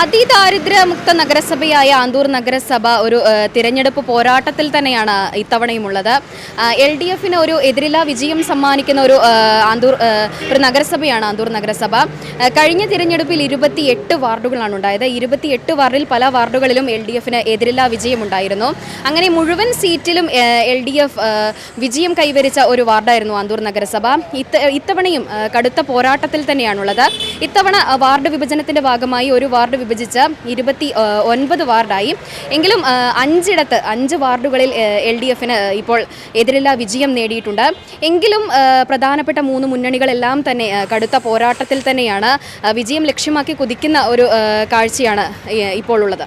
അതിദാരിദ്ര്യമുക്ത നഗരസഭയായ ആന്തൂർ നഗരസഭ ഒരു തിരഞ്ഞെടുപ്പ് പോരാട്ടത്തിൽ തന്നെയാണ് ഇത്തവണയും ഉള്ളത് എൽ ഡി എഫിന് ഒരു എതിരില്ലാ വിജയം സമ്മാനിക്കുന്ന ഒരു ആന്തൂർ ഒരു നഗരസഭയാണ് ആന്തൂർ നഗരസഭ. കഴിഞ്ഞ തിരഞ്ഞെടുപ്പിൽ ഇരുപത്തി എട്ട് വാർഡുകളാണ് ഉണ്ടായത്. ഇരുപത്തി എട്ട് വാർഡിൽ പല വാർഡുകളിലും എൽ ഡി എഫിന് എതിരില്ലാ വിജയമുണ്ടായിരുന്നു. അങ്ങനെ മുഴുവൻ സീറ്റിലും എൽ ഡി എഫ് വിജയം കൈവരിച്ച ഒരു വാർഡായിരുന്നു ആന്തൂർ നഗരസഭ. ഇത്ത ഇത്തവണയും കടുത്ത പോരാട്ടത്തിൽ തന്നെയാണുള്ളത്. ഇത്തവണ വാർഡ് വിഭജനത്തിന്റെ ഭാഗമായി ഒരു വാർഡ് വിഭജിച്ച് ഇരുപത്തി ഒൻപത് വാർഡായി. എങ്കിലും അഞ്ചിടത്ത് അഞ്ച് വാർഡുകളിൽ എൽ ഡി എഫിന് ഇപ്പോൾ എതിരില്ലാ വിജയം നേടിയിട്ടുണ്ട്. എങ്കിലും പ്രധാനപ്പെട്ട മൂന്ന് മുന്നണികളെല്ലാം തന്നെ കടുത്ത പോരാട്ടത്തിൽ തന്നെയാണ് വിജയം ലക്ഷ്യമാക്കി കുതിക്കുന്ന ഒരു കാഴ്ചയാണ് ഇപ്പോൾ ഉള്ളത്.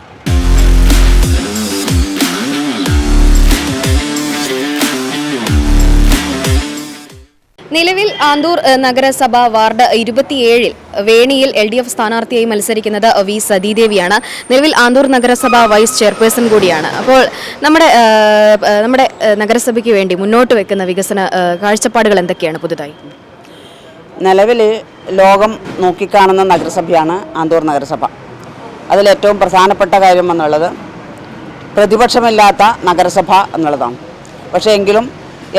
നിലവിൽ ആന്തൂർ നഗരസഭ വാർഡ് ഇരുപത്തിയേഴിൽ വേണിയിൽ എൽ ഡി എഫ് സ്ഥാനാർത്ഥിയായി മത്സരിക്കുന്നത് വി സതീദേവിയാണ്. നിലവിൽ ആന്തൂർ നഗരസഭ വൈസ് ചെയർപേഴ്സൺ കൂടിയാണ്. അപ്പോൾ നമ്മുടെ നമ്മുടെ നഗരസഭയ്ക്ക് വേണ്ടി മുന്നോട്ട് വെക്കുന്ന വികസന കാഴ്ചപ്പാടുകൾ എന്തൊക്കെയാണ് പുതുതായി? നിലവിൽ ലോകം നോക്കിക്കാണുന്ന നഗരസഭയാണ് ആന്തൂർ നഗരസഭ. അതിലേറ്റവും പ്രധാനപ്പെട്ട കാര്യം എന്നുള്ളത് പ്രതിപക്ഷമില്ലാത്ത നഗരസഭ എന്നുള്ളതാണ്. പക്ഷേ എങ്കിലും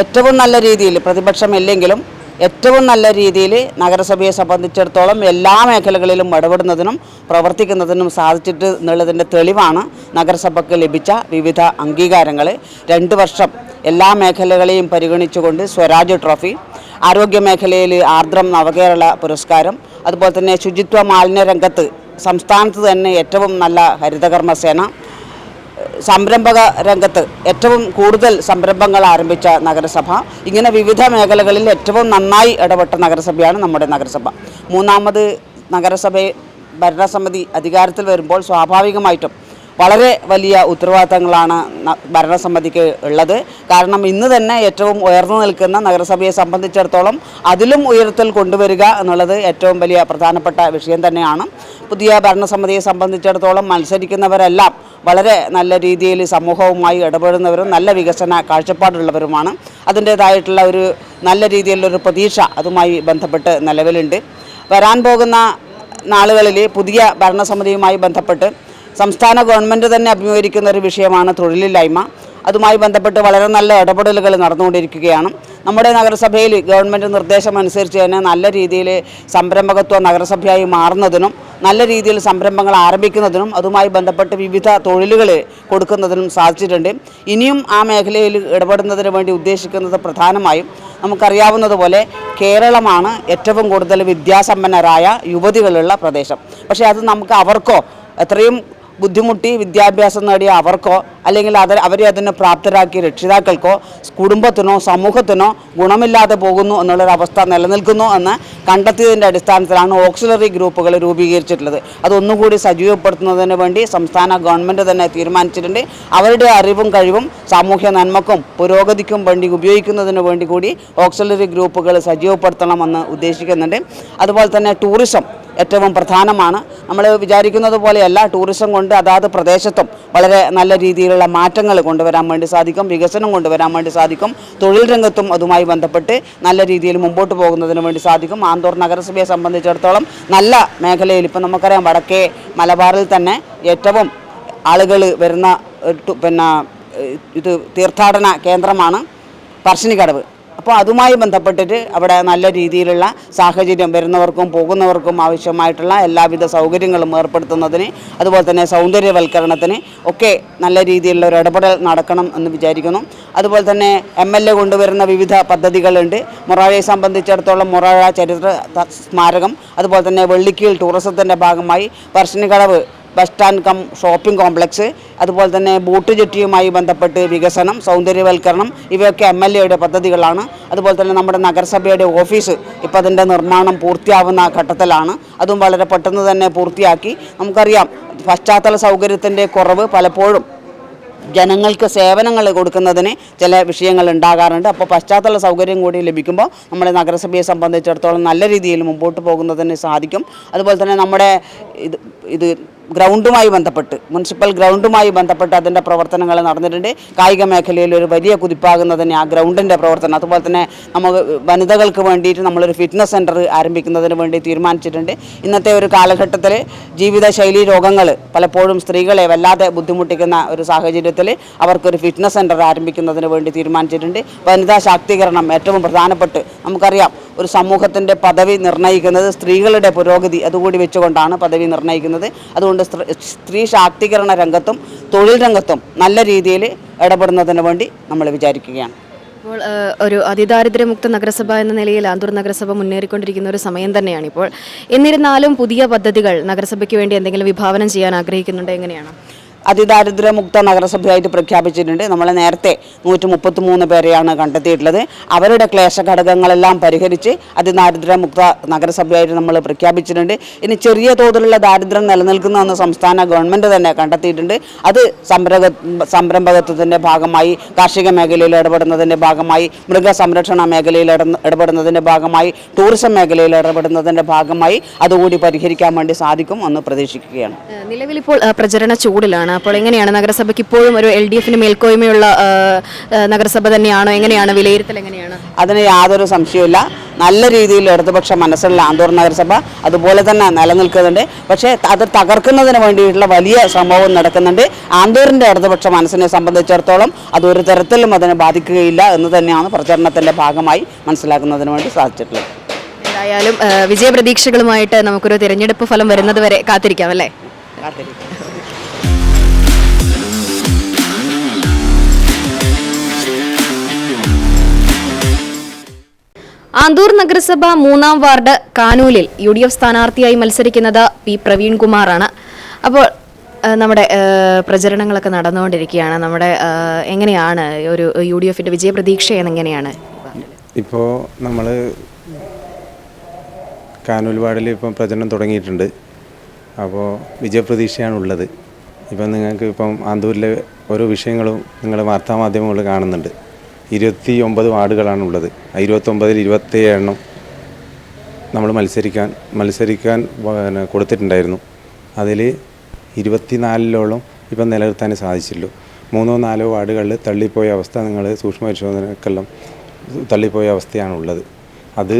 ഏറ്റവും നല്ല രീതിയിൽ പ്രതിപക്ഷമില്ലെങ്കിലും ഏറ്റവും നല്ല രീതിയിൽ നഗരസഭയെ സംബന്ധിച്ചിടത്തോളം എല്ലാ മേഖലകളിലും ഇടപെടുന്നതിനും പ്രവർത്തിക്കുന്നതിനും സാധിച്ചിട്ട് എന്നുള്ളതിന്റെ തെളിവാണ് നഗരസഭയ്ക്ക് ലഭിച്ച വിവിധ അംഗീകാരങ്ങൾ. രണ്ട് വർഷം എല്ലാ മേഖലകളെയും പരിഗണിച്ചുകൊണ്ട് സ്വരാജ് ട്രോഫി ആരോഗ്യ മേഖലയിൽ ആർദ്രം നവകേരള പുരസ്കാരം അതുപോലെ തന്നെ ശുചിത്വ മാലിന്യ രംഗത്ത് സംസ്ഥാനത്ത് തന്നെ ഏറ്റവും നല്ല ഹരിതകർമ്മസേന സംരംഭക രംഗത്ത് ഏറ്റവും കൂടുതൽ സംരംഭങ്ങൾ ആരംഭിച്ച നഗരസഭ. ഇങ്ങനെ വിവിധ മേഖലകളിൽ ഏറ്റവും നന്നായി ഇടപെട്ട നഗരസഭയാണ് നമ്മുടെ നഗരസഭ. മൂന്നാമത് നഗരസഭ ഭരണസമിതി അധികാരത്തിൽ വരുമ്പോൾ സ്വാഭാവികമായിട്ടും വളരെ വലിയ ഉത്തരവാദിത്തങ്ങളാണ് ഭരണസമിതിക്ക് ഉള്ളത്. കാരണം ഇന്ന് തന്നെ ഏറ്റവും ഉയർന്നു നിൽക്കുന്ന നഗരസഭയെ സംബന്ധിച്ചിടത്തോളം അതിലും ഉയരത്തിൽ കൊണ്ടുവരിക എന്നുള്ളത് ഏറ്റവും വലിയ പ്രധാനപ്പെട്ട വിഷയം തന്നെയാണ്. പുതിയ ഭരണസമിതിയെ സംബന്ധിച്ചിടത്തോളം മത്സരിക്കുന്നവരെല്ലാം വളരെ നല്ല രീതിയിൽ സമൂഹവുമായി ഇടപെടുന്നവരും നല്ല വികസന കാഴ്ചപ്പാടുള്ളവരുമാണ്. അതിന്റേതായിട്ടുള്ള ഒരു നല്ല രീതിയിലുള്ളൊരു പ്രതീക്ഷ അതുമായി ബന്ധപ്പെട്ട് നിലവിലുണ്ട്. വരാൻ പോകുന്ന നാളുകളിൽ പുതിയ ഭരണസമിതിയുമായി ബന്ധപ്പെട്ട് സംസ്ഥാന ഗവൺമെന്റ് തന്നെ അഭിമുഖീകരിക്കുന്ന ഒരു വിഷയമാണ് തൊഴിലില്ലായ്മ. അതുമായി ബന്ധപ്പെട്ട് വളരെ നല്ല ഇടപെടലുകൾ നടന്നുകൊണ്ടിരിക്കുകയാണ്. നമ്മുടെ നഗരസഭയിൽ ഗവൺമെന്റ് നിർദ്ദേശം അനുസരിച്ച് തന്നെ നല്ല രീതിയിൽ സംരംഭകത്വ നഗരസഭയായി മാറുന്നതിനും നല്ല രീതിയിൽ സംരംഭങ്ങൾ ആരംഭിക്കുന്നതിനും അതുമായി ബന്ധപ്പെട്ട് വിവിധ തൊഴിലുകൾ കൊടുക്കുന്നതിനും സാധിച്ചിട്ടുണ്ട്. ഇനിയും ആ മേഖലയിൽ ഇടപെടുന്നതിന് വേണ്ടി ഉദ്ദേശിക്കുന്നത് പ്രധാനമായും നമുക്കറിയാവുന്നതുപോലെ കേരളമാണ് ഏറ്റവും കൂടുതൽ വിദ്യാസമ്പന്നരായ യുവതികളുള്ള പ്രദേശം. പക്ഷേ അത് നമുക്ക് അവർക്കോ എത്രയും ബുദ്ധിമുട്ടി വിദ്യാഭ്യാസം നേടിയ അവർക്കോ അല്ലെങ്കിൽ അത് അവരെ അതിന് പ്രാപ്തരാക്കിയ രക്ഷിതാക്കൾക്കോ കുടുംബത്തിനോ സമൂഹത്തിനോ ഗുണമില്ലാതെ പോകുന്നു എന്നുള്ളൊരവസ്ഥ നിലനിൽക്കുന്നു എന്ന് കണ്ടെത്തിയതിന്റെ അടിസ്ഥാനത്തിലാണ് ഓക്സിലറി ഗ്രൂപ്പുകൾ രൂപീകരിച്ചിട്ടുള്ളത്. അതൊന്നുകൂടി സജീവപ്പെടുത്തുന്നതിന് വേണ്ടി സംസ്ഥാന ഗവൺമെന്റ് തന്നെ തീരുമാനിച്ചിട്ടുണ്ട്. അവരുടെ അറിവും കഴിവും സാമൂഹ്യ നന്മക്കും പുരോഗതിക്കും വേണ്ടി ഉപയോഗിക്കുന്നതിന് വേണ്ടി കൂടി ഓക്സിലറി ഗ്രൂപ്പുകൾ സജീവപ്പെടുത്തണമെന്ന് ഉദ്ദേശിക്കുന്നുണ്ട്. അതുപോലെ തന്നെ ടൂറിസം ഏറ്റവും പ്രധാനമാണ്. നമ്മൾ വിചാരിക്കുന്നത് പോലെയല്ല ടൂറിസം കൊണ്ട് അതാത് പ്രദേശത്തും വളരെ നല്ല രീതിയിലുള്ള മാറ്റങ്ങൾ കൊണ്ടുവരാൻ വേണ്ടി സാധിക്കും വികസനം കൊണ്ടുവരാൻ വേണ്ടി സാധിക്കും തൊഴിൽ രംഗത്തും അതുമായി ബന്ധപ്പെട്ട് നല്ല രീതിയിൽ മുമ്പോട്ട് പോകുന്നതിന് വേണ്ടി സാധിക്കും. ആന്തൂർ നഗരസഭയെ സംബന്ധിച്ചിടത്തോളം നല്ല മേഖലയിൽ ഇപ്പം നമുക്കറിയാം വടക്കേ മലബാറിൽ തന്നെ ഏറ്റവും ആളുകൾ വരുന്ന പിന്നെ ഇത് തീർത്ഥാടന കേന്ദ്രമാണ്. പറശ്ശിനിക്കടവ് അപ്പോൾ അതുമായി ബന്ധപ്പെട്ടിട്ട് അവിടെ നല്ല രീതിയിലുള്ള സാഹചര്യം വരുന്നവർക്കും പോകുന്നവർക്കും ആവശ്യമായിട്ടുള്ള എല്ലാവിധ സൗകര്യങ്ങളും ഏർപ്പെടുത്തുന്നതിന് അതുപോലെ തന്നെ സൗന്ദര്യവൽക്കരണത്തിന് ഒക്കെ നല്ല രീതിയിലുള്ള ഒരു ഇടപെടൽ നടക്കണം എന്ന് വിചാരിക്കുന്നു. അതുപോലെ തന്നെ എം എൽ എ കൊണ്ടുവരുന്ന വിവിധ പദ്ധതികളുണ്ട്. മൊറാഴയെ സംബന്ധിച്ചിടത്തോളം മൊറാഴ ചരിത്ര സ്മാരകം അതുപോലെ തന്നെ വെള്ളിക്കീൽ ടൂറിസത്തിന്റെ ഭാഗമായി Parassinikkadavu bus stand cum shopping complex അതുപോലെ തന്നെ ബോട്ട് ജെട്ടിയുമായി ബന്ധപ്പെട്ട് വികസനം സൗന്ദര്യവൽക്കരണം ഇവയൊക്കെ എം എൽ എയുടെ പദ്ധതികളാണ്. അതുപോലെ തന്നെ നമ്മുടെ നഗരസഭയുടെ ഓഫീസ് ഇപ്പോൾ അതിന്റെ നിർമ്മാണം പൂർത്തിയാവുന്ന ഘട്ടത്തിലാണ്. അതും വളരെ പെട്ടെന്ന് തന്നെ പൂർത്തിയാക്കി. നമുക്കറിയാം പശ്ചാത്തല സൗകര്യത്തിന്റെ കുറവ് പലപ്പോഴും ജനങ്ങൾക്ക് സേവനങ്ങൾ കൊടുക്കുന്നതിന് ചില വിഷയങ്ങൾ ഉണ്ടാകാറുണ്ട്. അപ്പോൾ പശ്ചാത്തല സൗകര്യം കൂടി ലഭിക്കുമ്പോൾ നമ്മുടെ നഗരസഭയെ സംബന്ധിച്ചിടത്തോളം നല്ല രീതിയിൽ മുമ്പോട്ട് പോകുന്നതിന് സാധിക്കും. അതുപോലെ തന്നെ നമ്മുടെ ഇത് ഇത് ഗ്രൗണ്ടുമായി ബന്ധപ്പെട്ട് മുനിസിപ്പൽ ഗ്രൗണ്ടുമായി ബന്ധപ്പെട്ട് അതിന്റെ പ്രവർത്തനങ്ങൾ നടന്നിട്ടുണ്ട്. കായിക മേഖലയിൽ ഒരു വലിയ കുതിപ്പാകുന്നതിന് ആ ഗ്രൗണ്ടിന്റെ പ്രവർത്തനം. അതുപോലെ തന്നെ നമുക്ക് വനിതകൾക്ക് വേണ്ടിയിട്ട് നമ്മളൊരു ഫിറ്റ്നസ് സെന്റർ ആരംഭിക്കുന്നതിന് വേണ്ടി തീരുമാനിച്ചിട്ടുണ്ട്. ഇന്നത്തെ ഒരു കാലഘട്ടത്തിൽ ജീവിതശൈലി രോഗങ്ങൾ പലപ്പോഴും സ്ത്രീകളെ വല്ലാതെ ബുദ്ധിമുട്ടിക്കുന്ന ഒരു സാഹചര്യത്തിൽ അവർക്കൊരു ഫിറ്റ്നസ് സെന്റർ ആരംഭിക്കുന്നതിന് വേണ്ടി തീരുമാനിച്ചിട്ടുണ്ട്. വനിതാ ശാക്തീകരണം ഏറ്റവും പ്രധാനപ്പെട്ട് നമുക്കറിയാം ഒരു സമൂഹത്തിന്റെ പദവി നിർണയിക്കുന്നത് സ്ത്രീകളുടെ പുരോഗതി അതുകൂടി വെച്ചുകൊണ്ടാണ് പദവി നിർണയിക്കുന്നത് അതുകൊണ്ട് സ്ത്രീ സ്ത്രീ ശാക്തീകരണ രംഗത്തും തൊഴിൽ രംഗത്തും നല്ല രീതിയിൽ ഇടപെടുന്നതിന് വേണ്ടി നമ്മൾ വിചാരിക്കുകയാണ്. ഇപ്പോൾ ഒരു അതിദാരിദ്ര്യമുക്ത നഗരസഭ എന്ന നിലയിൽ ആന്തൂർ നഗരസഭ മുന്നേറിക്കൊണ്ടിരിക്കുന്ന ഒരു സമയം തന്നെയാണ് ഇപ്പോൾ. എന്നിരുന്നാലും പുതിയ പദ്ധതികൾ നഗരസഭയ്ക്ക് വേണ്ടി എന്തെങ്കിലും വിഭാവനം ചെയ്യാൻ ആഗ്രഹിക്കുന്നുണ്ട് എങ്ങനെയാണ്? അതിദാരിദ്ര്യമുക്ത നഗരസഭയായിട്ട് പ്രഖ്യാപിച്ചിട്ടുണ്ട്. നമ്മൾ നേരത്തെ നൂറ്റി മുപ്പത്തി മൂന്ന് പേരെയാണ് കണ്ടെത്തിയിട്ടുള്ളത്. അവരുടെ ക്ലേശ ഘടകങ്ങളെല്ലാം പരിഹരിച്ച് അതിദാരിദ്ര്യമുക്ത നഗരസഭയായിട്ട് നമ്മൾ പ്രഖ്യാപിച്ചിട്ടുണ്ട്. ഇനി ചെറിയ തോതിലുള്ള ദാരിദ്ര്യം നിലനിൽക്കുന്നതെന്ന് സംസ്ഥാന ഗവൺമെന്റ് തന്നെ കണ്ടെത്തിയിട്ടുണ്ട്. അത് സംരംഭ സംരംഭകത്വത്തിന്റെ ഭാഗമായി കാർഷിക മേഖലയിൽ ഇടപെടുന്നതിന്റെ ഭാഗമായി മൃഗസംരക്ഷണ മേഖലയിൽ ഇട- ഇടപെടുന്നതിന്റെ ഭാഗമായി ടൂറിസം മേഖലയിൽ ഇടപെടുന്നതിന്റെ ഭാഗമായി അതുകൂടി പരിഹരിക്കാൻ വേണ്ടി സാധിക്കും എന്ന് പ്രതീക്ഷിക്കുകയാണ്. നിലവിലിപ്പോൾ പ്രചരണ ചൂടിലാണ് അപ്പോൾ എങ്ങനെയാണ്? നഗരസഭയ്ക്ക് ഇപ്പോഴും ഒരു എൽ ഡി എഫിന് മേൽക്കോയ്മയുള്ള നഗരസഭ തന്നെയാണോ? എങ്ങനെയാണ്? വിലയിരുത്തൽ എങ്ങനെയാണ്? അതിന് യാതൊരു സംശയമില്ല നല്ല രീതിയിൽ ഇടതുപക്ഷ മനസ്സുള്ള ആന്തൂർ നഗരസഭ അതുപോലെ തന്നെ നിലനിൽക്കുന്നുണ്ട്. പക്ഷേ അത് തകർക്കുന്നതിന് വേണ്ടിയിട്ടുള്ള വലിയ ശ്രമവും നടക്കുന്നുണ്ട്. ആന്തൂരിന്റെ ഇടതുപക്ഷ മനസ്സിനെ സംബന്ധിച്ചിടത്തോളം അത് ഒരു തരത്തിലും അതിനെ ബാധിക്കുകയില്ല എന്ന് തന്നെയാണ് പ്രചരണത്തിന്റെ ഭാഗമായി മനസ്സിലാക്കുന്നതിന് വേണ്ടി സാധിച്ചിട്ടുള്ളത്. എന്തായാലും വിജയപ്രതീക്ഷകളുമായിട്ട് നമുക്കൊരു തിരഞ്ഞെടുപ്പ് ഫലം വരുന്നത് വരെ കാത്തിരിക്കാം അല്ലേ? കാത്തിരിക്കും. ആന്തൂർ നഗരസഭ മൂന്നാം വാർഡ് കാനൂലിൽ യു ഡി എഫ് സ്ഥാനാർത്ഥിയായി മത്സരിക്കുന്നത് പി പ്രവീൺകുമാറാണ്. അപ്പോൾ നമ്മുടെ പ്രചരണങ്ങളൊക്കെ നടന്നുകൊണ്ടിരിക്കുകയാണ്. നമ്മുടെ എങ്ങനെയാണ് ഒരു യു ഡി എഫിന്റെ വിജയപ്രതീക്ഷ എങ്ങനെയാണ്? ഇപ്പോൾ നമ്മൾ കാനൂൽ വാർഡിൽ ഇപ്പം പ്രചരണം തുടങ്ങിയിട്ടുണ്ട്. അപ്പോൾ വിജയപ്രതീക്ഷയാണ് ഉള്ളത്. ഇപ്പം നിങ്ങൾക്ക് ഇപ്പം ആന്തൂരിലെ ഓരോ വിഷയങ്ങളും നിങ്ങളുടെ വാർത്താമാധ്യമങ്ങൾ കാണുന്നുണ്ട്. ഇരുപത്തി ഒമ്പത് വാർഡുകളാണ് ഉള്ളത് ഇരുപത്തൊമ്പതിൽ ഇരുപത്തേഴ് എണ്ണം നമ്മൾ മത്സരിക്കാൻ മത്സരിക്കാൻ പിന്നെ കൊടുത്തിട്ടുണ്ടായിരുന്നു. അതിൽ ഇരുപത്തിനാലിലോളം ഇപ്പം നിലനിർത്താനേ സാധിച്ചുള്ളൂ മൂന്നോ നാലോ വാർഡുകളിൽ തള്ളിപ്പോയ അവസ്ഥ നിങ്ങൾ സൂക്ഷ്മ പരിശോധനക്കെല്ലാം തള്ളിപ്പോയ അവസ്ഥയാണുള്ളത്. അത്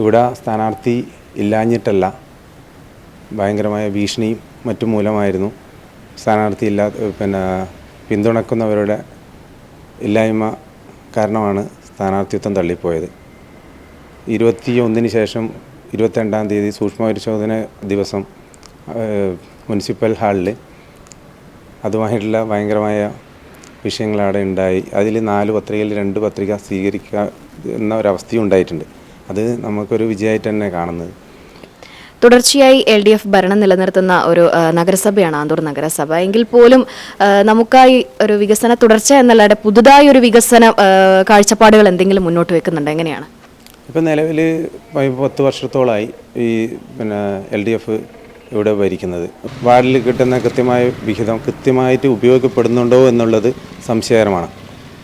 ഇവിടെ സ്ഥാനാർത്ഥി ഇല്ലാഞ്ഞിട്ടല്ല. ഭയങ്കരമായ ഭീഷണിയും മറ്റു മൂലമായിരുന്നു. സ്ഥാനാർത്ഥി ഇല്ലാ പിന്നെ പിന്തുണക്കുന്നവരുടെ ഇല്ലായ്മ കാരണമാണ് സ്ഥാനാർത്ഥിത്വം തള്ളിപ്പോയത്. ഇരുപത്തി ഒന്നിന് ശേഷം ഇരുപത്തിരണ്ടാം തീയതി സൂക്ഷ്മ പരിശോധന ദിവസം മുനിസിപ്പൽ ഹാളിൽ അതുമായിട്ടുള്ള ഭയങ്കരമായ വിഷയങ്ങൾ അവിടെ ഉണ്ടായി. അതിൽ നാല് പത്രികയിൽ രണ്ട് പത്രിക സ്വീകരിക്കുക എന്ന ഒരവസ്ഥയും ഉണ്ടായിട്ടുണ്ട്. അത് നമുക്കൊരു വിജയമായിട്ട് തന്നെ കാണുന്നത്. തുടർച്ചയായി എൽ ഡി എഫ് ഭരണം നിലനിർത്തുന്ന ഒരു നഗരസഭയാണ് ആന്തൂർ നഗരസഭ. എങ്കിൽ പോലും നമുക്കായി ഒരു വികസന തുടർച്ച എന്നല്ലാതെ പുതുതായി ഒരു വികസന കാഴ്ചപ്പാടുകൾ എന്തെങ്കിലും മുന്നോട്ട് വെക്കുന്നുണ്ട്? എങ്ങനെയാണ്? ഇപ്പം നിലവിൽ പത്ത് വർഷത്തോളമായി ഈ പിന്നെ എൽ ഡി എഫ് ഇവിടെ ഭരിക്കുന്നത്. വാർഡിൽ കിട്ടുന്ന കൃത്യമായ വിഹിതം കൃത്യമായിട്ട് ഉപയോഗപ്പെടുന്നുണ്ടോ എന്നുള്ളത് സംശയകരമാണ്.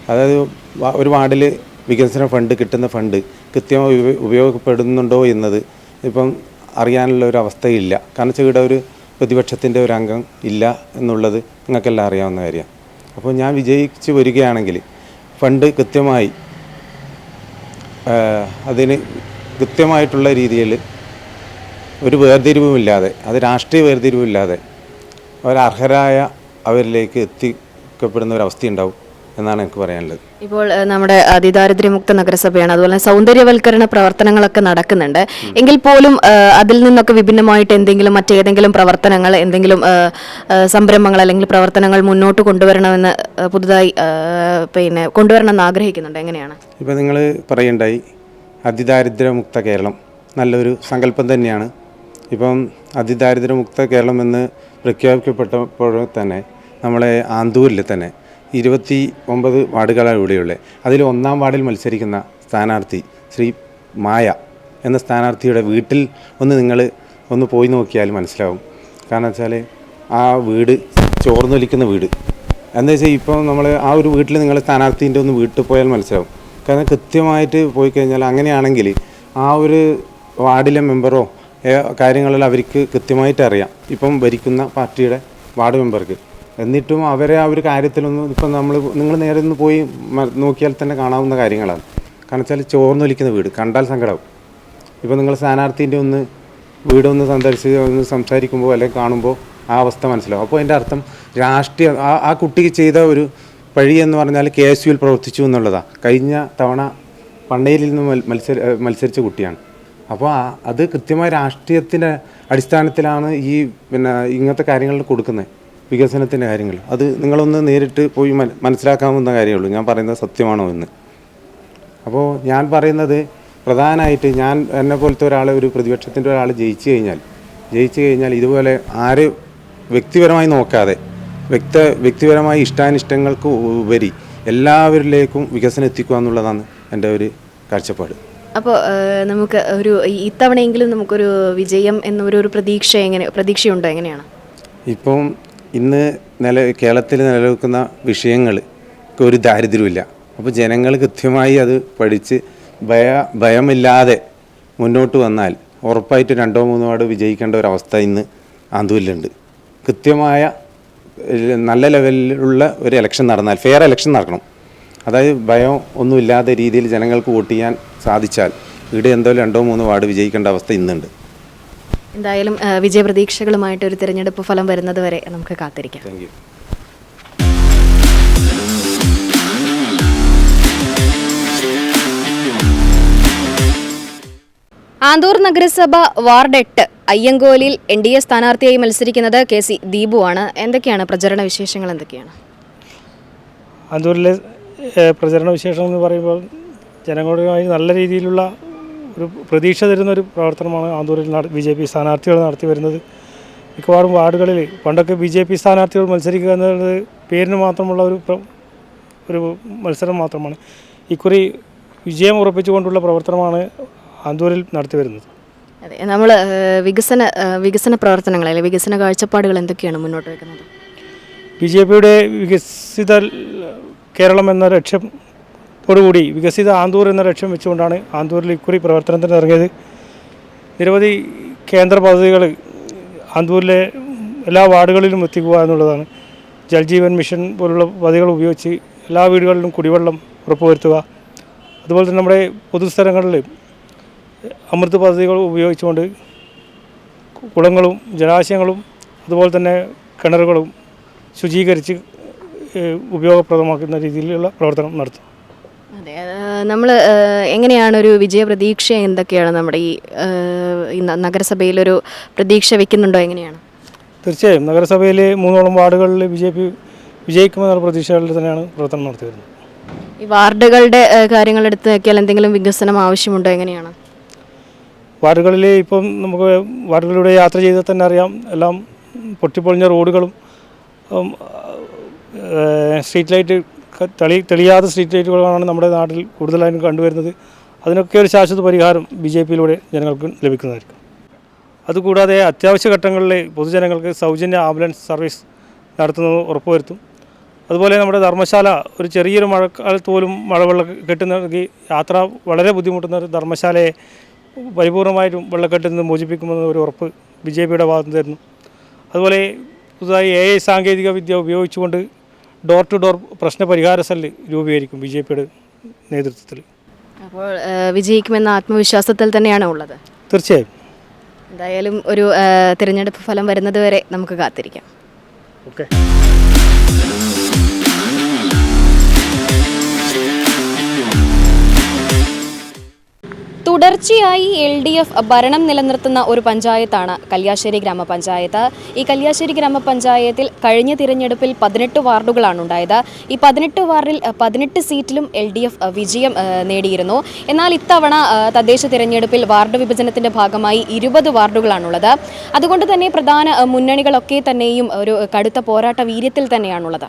അതായത് ഒരു വാർഡിൽ വികസന ഫണ്ട് കിട്ടുന്ന ഫണ്ട് കൃത്യമായി ഉപ- ഉപയോഗപ്പെടുന്നുണ്ടോ എന്നത് ഇപ്പം അറിയാനുള്ള ഒരു അവസ്ഥയില്ല കാരണം ഇവിടെ ഒരു പ്രതിപക്ഷത്തിന്റെ ഒരു അംഗം ഇല്ല എന്നുള്ളത് നിങ്ങൾക്കെല്ലാം അറിയാവുന്ന കാര്യമാണ് അപ്പോൾ ഞാൻ വിജയിച്ച് വരികയാണെങ്കിൽ ഫണ്ട് കൃത്യമായി അതിന് കൃത്യമായിട്ടുള്ള രീതിയിൽ ഒരു വേർതിരിവുമില്ലാതെ അത് രാഷ്ട്രീയ വേർതിരിവുമില്ലാതെ അർഹരായ അവരിലേക്ക് എത്തിക്കപ്പെടുന്ന ഒരു അവസ്ഥയുണ്ടാവും എന്നാണ് എനിക്ക് പറയാനുള്ളത്. ഇപ്പോൾ നമ്മുടെ അതിദാരിദ്ര്യമുക്ത നഗരസഭയാണ് അതുപോലെ സൗന്ദര്യവൽക്കരണ പ്രവർത്തനങ്ങളൊക്കെ നടക്കുന്നുണ്ട്. എങ്കിൽ പോലും അതിൽ നിന്നൊക്കെ വിഭിന്നമായിട്ട് എന്തെങ്കിലും മറ്റേതെങ്കിലും പ്രവർത്തനങ്ങൾ എന്തെങ്കിലും സംരംഭങ്ങൾ അല്ലെങ്കിൽ പ്രവർത്തനങ്ങൾ മുന്നോട്ട് കൊണ്ടുവരണമെന്ന് പുതുതായി പിന്നെ പിന്നെ കൊണ്ടുവരണമെന്ന് ആഗ്രഹിക്കുന്നുണ്ട്. എങ്ങനെയാണ്? ഇപ്പോൾ നിങ്ങൾ പറയണ്ടായി അതിദാരിദ്ര്യമുക്ത കേരളം നല്ലൊരു സങ്കല്പം തന്നെയാണ്. ഇപ്പം അതിദാരിദ്ര്യമുക്ത കേരളം എന്ന് പ്രഖ്യാപിക്കപ്പെട്ടപ്പോഴും തന്നെ നമ്മളെ ആന്തൂരിൽ തന്നെ ഇരുപത്തി ഒമ്പത് വാർഡുകളാണ് ഇവിടെയുള്ളത്. അതിൽ ഒന്നാം വാർഡിൽ മത്സരിക്കുന്ന സ്ഥാനാർത്ഥി ശ്രീ മായ എന്ന സ്ഥാനാർത്ഥിയുടെ വീട്ടിൽ ഒന്ന് നിങ്ങൾ ഒന്ന് പോയി നോക്കിയാൽ മനസ്സിലാവും. കാരണം വെച്ചാൽ ആ വീട് ചോർന്നൊലിക്കുന്ന വീട്. എന്താ വെച്ചാൽ ഇപ്പോൾ നമ്മൾ ആ ഒരു വീട്ടിൽ നിങ്ങൾ സ്ഥാനാർത്ഥീന്റെ ഒന്ന് വീട്ടിൽ പോയാൽ മനസ്സിലാവും. കാരണം കൃത്യമായിട്ട് പോയി കഴിഞ്ഞാൽ അങ്ങനെയാണെങ്കിൽ ആ ഒരു വാർഡിലെ മെമ്പറോ കാര്യങ്ങളിൽ അവർക്ക് കൃത്യമായിട്ട് അറിയാം. ഇപ്പം ഭരിക്കുന്ന പാർട്ടിയുടെ വാർഡ് മെമ്പർക്ക്. എന്നിട്ടും അവരെ ആ ഒരു കാര്യത്തിലൊന്നും ഇപ്പം നമ്മൾ നിങ്ങൾ നേരെ ഒന്ന് പോയി നോക്കിയാൽ തന്നെ കാണാവുന്ന കാര്യങ്ങളാണ്. കാരണം വെച്ചാൽ ചോർന്നൊലിക്കുന്ന വീട് കണ്ടാൽ സങ്കടമാവും ഇപ്പോൾ നിങ്ങൾ സ്ഥാനാർത്ഥീന്റെ ഒന്ന് വീടൊന്ന് സന്ദർശിച്ച് ഒന്ന് സംസാരിക്കുമ്പോൾ അല്ലെങ്കിൽ കാണുമ്പോൾ ആ അവസ്ഥ മനസ്സിലാവും. അപ്പോൾ അതിന്റെ അർത്ഥം രാഷ്ട്രീയ ആ ആ കുട്ടിക്ക് ചെയ്ത ഒരു പഴി എന്ന് പറഞ്ഞാൽ കെ എസ് യുവിൽ പ്രവർത്തിച്ചു എന്നുള്ളതാണ്. കഴിഞ്ഞ തവണ പണ്ണയിൽ നിന്ന് മത്സര മത്സരിച്ച കുട്ടിയാണ്. അപ്പോൾ അത് കൃത്യമായ രാഷ്ട്രീയത്തിന്റെ അടിസ്ഥാനത്തിലാണ് ഈ പിന്നെ ഇങ്ങനത്തെ കാര്യങ്ങളിൽ കൊടുക്കുന്നത്. വികസനത്തിന്റെ കാര്യങ്ങൾ. അത് നിങ്ങളൊന്ന് നേരിട്ട് പോയി മനസ്സിലാക്കാവുന്ന കാര്യമുള്ളൂ. ഞാൻ പറയുന്നത് സത്യമാണോ എന്ന്. അപ്പോൾ ഞാൻ പറയുന്നത് പ്രധാനമായിട്ട് ഞാൻ എന്നെ പോലത്തെ ഒരാൾ ഒരു പ്രതിപക്ഷത്തിന്റെ ഒരാൾ ജയിച്ചു കഴിഞ്ഞാൽ ജയിച്ചു കഴിഞ്ഞാൽ ഇതുപോലെ ആര് വ്യക്തിപരമായി നോക്കാതെ വ്യക്ത വ്യക്തിപരമായ ഇഷ്ടാനിഷ്ടങ്ങൾക്ക് ഉപരി എല്ലാവരിലേക്കും വികസനം എത്തിക്കുക എന്നുള്ളതാണ് എന്റെ ഒരു കാഴ്ചപ്പാട്. അപ്പോൾ നമുക്ക് ഒരു ഇത്തവണയെങ്കിലും നമുക്കൊരു വിജയം എന്നൊരു ഒരു പ്രതീക്ഷ എങ്ങനെ പ്രതീക്ഷയുണ്ടോ എങ്ങനെയാണ്? ഇപ്പം ഇന്ന് നില കേരളത്തിൽ നിലനിൽക്കുന്ന വിഷയങ്ങൾ ഒരു ദാരിദ്ര്യമില്ല അപ്പോൾ ജനങ്ങൾ കൃത്യമായി അത് പഠിച്ച് ഭയ ഭയമില്ലാതെ മുന്നോട്ട് വന്നാൽ ഉറപ്പായിട്ട് രണ്ടോ മൂന്നോ ആട് വിജയിക്കേണ്ട ഒരവസ്ഥ ഇന്ന് ആന്തൂരിലുണ്ട് കൃത്യമായ നല്ല ലെവലിലുള്ള ഒരു ഇലക്ഷൻ നടന്നാൽ ഫെയർ ഇലക്ഷൻ നടക്കണം. അതായത് ഭയം ഒന്നുമില്ലാത്ത രീതിയിൽ ജനങ്ങൾക്ക് വോട്ട് ചെയ്യാൻ സാധിച്ചാൽ ഇവിടെ എന്തോ രണ്ടോ മൂന്നോ വാർഡ് വിജയിക്കേണ്ട അവസ്ഥ ഇന്നുണ്ട്. എന്തായാലും വിജയപ്രതീക്ഷകളുമായിട്ട് ഒരു തിരഞ്ഞെടുപ്പ് ഫലം വരുന്നത് വരെ നമുക്ക് കാത്തിരിക്കാം. ആന്തൂർ നഗരസഭ വാർഡ് എട്ട് അയ്യങ്കോലിൽ എൻ ഡി എ സ്ഥാനാർത്ഥിയായി മത്സരിക്കുന്നത് കെ സി ദീപുവാണ് എന്തൊക്കെയാണ് പ്രചരണ വിശേഷങ്ങൾ എന്തൊക്കെയാണ്? ആന്തൂരിലെ പ്രചരണ വിശേഷം എന്ന് പറയുമ്പോൾ ജനങ്ങളുമായി നല്ല രീതിയിലുള്ള ഒരു പ്രതീക്ഷ തരുന്ന ഒരു പ്രവർത്തനമാണ് ആന്തൂരിൽ ബി ജെ പി സ്ഥാനാർത്ഥികൾ നടത്തി വരുന്നത്. മിക്കവാറും വാർഡുകളിൽ പണ്ടൊക്കെ ബി ജെ പി സ്ഥാനാർത്ഥികൾ മത്സരിക്കുക എന്നത് പേരിന് മാത്രമുള്ള ഒരു ഒരു മത്സരം മാത്രമാണ്. ഇക്കുറി വിജയം ഉറപ്പിച്ചുകൊണ്ടുള്ള പ്രവർത്തനമാണ് ആന്തൂരിൽ നടത്തി വരുന്നത്. അതെ നമ്മൾ വികസന വികസന പ്രവർത്തനങ്ങൾ അല്ലെങ്കിൽ വികസന കാഴ്ചപ്പാടുകൾ എന്തൊക്കെയാണ് മുന്നോട്ട് വെക്കുന്നത്? ബി ജെ പിയുടെ വികസിത കേരളം എന്ന ലക്ഷ്യത്തോടുകൂടി വികസിത ആന്തൂർ എന്ന ലക്ഷ്യം വെച്ചുകൊണ്ടാണ് ആന്തൂരിൽ ഇക്കുറി പ്രവർത്തനത്തിന് ഇറങ്ങിയത്. നിരവധി കേന്ദ്ര പദ്ധതികൾ ആന്തൂരിലെ എല്ലാ വാർഡുകളിലും എത്തിക്കുക എന്നുള്ളതാണ്. ജൽജീവൻ മിഷൻ പോലുള്ള പദ്ധതികൾ ഉപയോഗിച്ച് എല്ലാ വീടുകളിലും കുടിവെള്ളം ഉറപ്പുവരുത്തുക. അതുപോലെ തന്നെ നമ്മുടെ പൊതുസ്ഥലങ്ങളിൽ അമൃത് പദ്ധതികൾ ഉപയോഗിച്ചുകൊണ്ട് കുളങ്ങളും ജലാശയങ്ങളും അതുപോലെ തന്നെ കിണറുകളും ശുചീകരിച്ച് ഉപയോഗപ്രദമാക്കുന്ന രീതിയിലുള്ള പ്രവർത്തനം നടത്തും. അതെ നമ്മൾ എങ്ങനെയാണ് ഒരു വിജയപ്രതീക്ഷ എന്തൊക്കെയാണ് നമ്മുടെ ഈ നഗരസഭയിൽ ഒരു നഗരസഭയിലൊരു പ്രതീക്ഷ വെക്കുന്നുണ്ടോ എങ്ങനെയാണ്? തീർച്ചയായും. നഗരസഭയിൽ മൂന്നോളം വാർഡുകളിൽ ബി ജെ പി വിജയിക്കുമെന്നുള്ള പ്രതീക്ഷകളിൽ തന്നെയാണ് പ്രവർത്തനം നടത്തി വരുന്നത് ഈ വാർഡുകളുടെ കാര്യങ്ങൾ എടുത്ത് നോക്കിയാൽ എന്തെങ്കിലും വികസനം ആവശ്യമുണ്ടോ എങ്ങനെയാണ്? വാർഡുകളിൽ ഇപ്പം നമുക്ക് വാർഡുകളിലൂടെ യാത്ര ചെയ്താൽ തന്നെ അറിയാം. എല്ലാം പൊട്ടിപ്പൊളിഞ്ഞ റോഡുകളും സ്ട്രീറ്റ് ലൈറ്റ് തെളി തെളിയാത്ത സ്ട്രീറ്റ് ലൈറ്റുകളാണ് നമ്മുടെ നാട്ടിൽ കൂടുതലായും കണ്ടുവരുന്നത്. അതിനൊക്കെ ഒരു ശാശ്വത പരിഹാരം ബി ജെ പിയിലൂടെ ജനങ്ങൾക്ക് ലഭിക്കുന്നതായിരിക്കും. അതുകൂടാതെ അത്യാവശ്യ ഘട്ടങ്ങളിൽ പൊതുജനങ്ങൾക്ക് സൗജന്യ ആംബുലൻസ് സർവീസ് നടത്തുന്നത് ഉറപ്പുവരുത്തും. അതുപോലെ നമ്മുടെ ധർമ്മശാല ഒരു ചെറിയൊരു മഴക്കാലത്ത് പോലും മഴവെള്ളം നൽകി യാത്ര വളരെ ബുദ്ധിമുട്ടുന്ന ഒരു ധർമ്മശാലയെ പരിപൂർണമായിട്ടും വെള്ളക്കെട്ടിൽ നിന്ന് മോചിപ്പിക്കുമെന്ന ഒരു ഉറപ്പ് ബി ജെ പിയുടെ ഭാഗത്ത് തരുന്നു. അതുപോലെ പുതുതായി എ ഐ സാങ്കേതിക വിദ്യ ഉപയോഗിച്ചുകൊണ്ട് ഡോർ ടു ഡോർ പ്രശ്ന പരിഹാര സെല്ല് രൂപീകരിക്കും ബി ജെ പിയുടെ നേതൃത്വത്തിൽ. അപ്പോൾ വിജയിക്കുമെന്ന ആത്മവിശ്വാസത്തിൽ തന്നെയാണ് ഉള്ളത്? തീർച്ചയായും. എന്തായാലും ഒരു തിരഞ്ഞെടുപ്പ് ഫലം വരുന്നത് വരെ നമുക്ക് കാത്തിരിക്കാം. ഓക്കെ. തുടർച്ചയായി എൽ ഡി എഫ് ഭരണം നിലനിർത്തുന്ന ഒരു പഞ്ചായത്താണ് കല്യാശ്ശേരി ഗ്രാമപഞ്ചായത്ത്. ഈ കല്യാശ്ശേരി ഗ്രാമപഞ്ചായത്തിൽ കഴിഞ്ഞ തിരഞ്ഞെടുപ്പിൽ പതിനെട്ട് വാർഡുകളാണ് ഉണ്ടായത്. ഈ പതിനെട്ട് വാർഡിൽ പതിനെട്ട് സീറ്റിലും എൽ ഡി എഫ് വിജയം നേടിയിരുന്നു. എന്നാൽ ഇത്തവണ തദ്ദേശ തിരഞ്ഞെടുപ്പിൽ വാർഡ് വിഭജനത്തിന്റെ ഭാഗമായി ഇരുപത് വാർഡുകളാണുള്ളത്. അതുകൊണ്ട് തന്നെ പ്രധാന മുന്നണികളൊക്കെ തന്നെയും ഒരു കടുത്ത പോരാട്ട വീര്യത്തിൽ തന്നെയാണുള്ളത്.